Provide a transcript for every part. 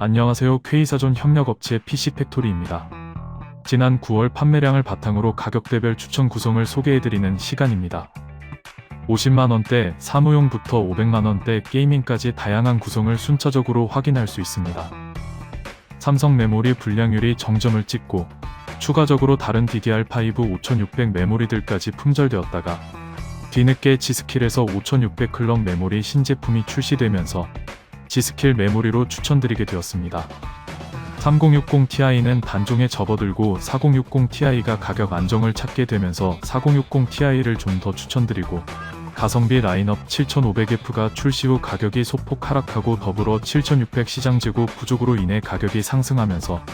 안녕하세요. K사전 협력업체 PC팩토리입니다. 지난 9월 판매량을 바탕으로 가격대별 추천 구성을 소개해드리는 시간입니다. 50만원대, 사무용부터 500만원대 게이밍까지 다양한 구성을 순차적으로 확인할 수 있습니다. 삼성 메모리 분량률이 정점을 찍고 추가적으로 다른 DDR5 5600 메모리들까지 품절되었다가 뒤늦게 G스킬에서 5600 클럭 메모리 신제품이 출시되면서 G스킬 메모리로 추천드리게 되었습니다. 3060ti는 단종에 접어들고 4060ti가 가격 안정을 찾게 되면서 4060ti를 좀 더 추천드리고 가성비 라인업 7500F가 출시 후 가격이 소폭 하락하고 더불어 7600 시장 재고 부족으로 인해 가격이 상승하면서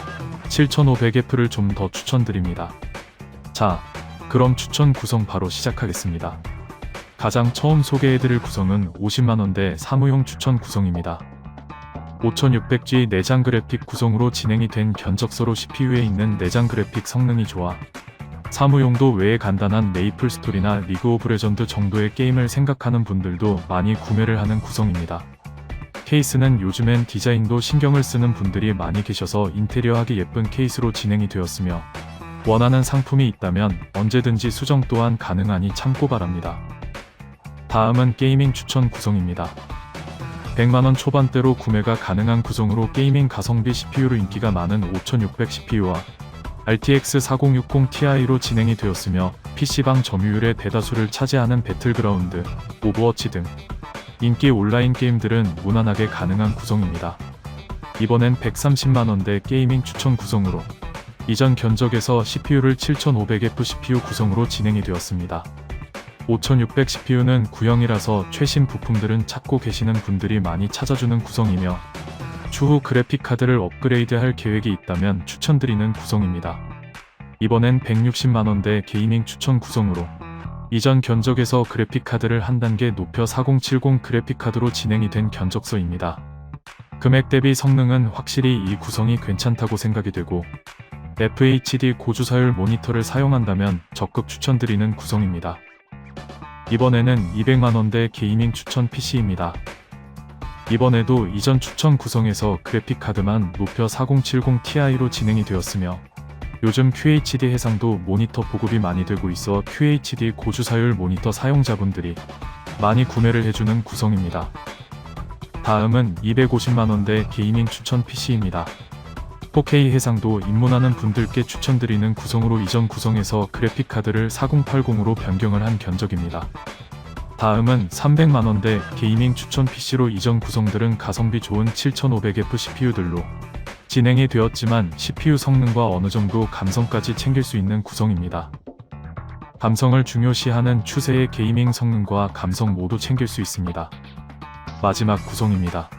7500F를 좀 더 추천드립니다. 자, 그럼 추천 구성 바로 시작하겠습니다. 가장 처음 소개해드릴 구성은 50만원대 사무용 추천 구성입니다. 5600G 내장 그래픽 구성으로 진행이 된 견적서로 CPU에 있는 내장 그래픽 성능이 좋아 사무용도 외에 간단한 메이플 스토리나 리그 오브 레전드 정도의 게임을 생각하는 분들도 많이 구매를 하는 구성입니다. 케이스는 요즘엔 디자인도 신경을 쓰는 분들이 많이 계셔서 인테리어하기 예쁜 케이스로 진행이 되었으며 원하는 상품이 있다면 언제든지 수정 또한 가능하니 참고 바랍니다. 다음은 게이밍 추천 구성입니다. 100만원 초반대로 구매가 가능한 구성으로 게이밍 가성비 CPU로 인기가 많은 5600 CPU와 RTX 4060 Ti로 진행이 되었으며 PC방 점유율의 대다수를 차지하는 배틀그라운드, 오버워치 등 인기 온라인 게임들은 무난하게 가능한 구성입니다. 이번엔 130만원대 게이밍 추천 구성으로 이전 견적에서 CPU를 7500F CPU 구성으로 진행이 되었습니다. 5600 CPU는 구형이라서 최신 부품들은 찾고 계시는 분들이 많이 찾아주는 구성이며 추후 그래픽 카드를 업그레이드할 계획이 있다면 추천드리는 구성입니다. 이번엔 160만원대 게이밍 추천 구성으로 이전 견적에서 그래픽 카드를 한 단계 높여 4070 그래픽 카드로 진행이 된 견적서입니다. 금액 대비 성능은 확실히 이 구성이 괜찮다고 생각이 되고 FHD 고주사율 모니터를 사용한다면 적극 추천드리는 구성입니다. 이번에는 200만원대 게이밍 추천 PC입니다. 이번에도 이전 추천 구성에서 그래픽 카드만 높여 4070 Ti로 진행이 되었으며 요즘 QHD 해상도 모니터 보급이 많이 되고 있어 QHD 고주사율 모니터 사용자분들이 많이 구매를 해주는 구성입니다. 다음은 250만원대 게이밍 추천 PC입니다. 4K 해상도 입문하는 분들께 추천드리는 구성으로 이전 구성에서 그래픽 카드를 4080으로 변경을 한 견적입니다. 다음은 300만원대 게이밍 추천 PC로 이전 구성들은 가성비 좋은 7500F CPU들로 진행이 되었지만 CPU 성능과 어느 정도 감성까지 챙길 수 있는 구성입니다. 감성을 중요시하는 추세의 게이밍 성능과 감성 모두 챙길 수 있습니다. 마지막 구성입니다.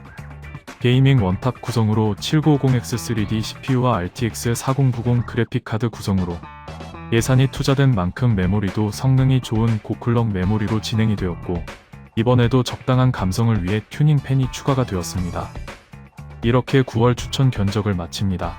게이밍 원탑 구성으로 7950X3D CPU와 RTX 4090 그래픽 카드 구성으로 예산이 투자된 만큼 메모리도 성능이 좋은 고클럭 메모리로 진행이 되었고 이번에도 적당한 감성을 위해 튜닝 팬이 추가가 되었습니다. 이렇게 9월 추천 견적을 마칩니다.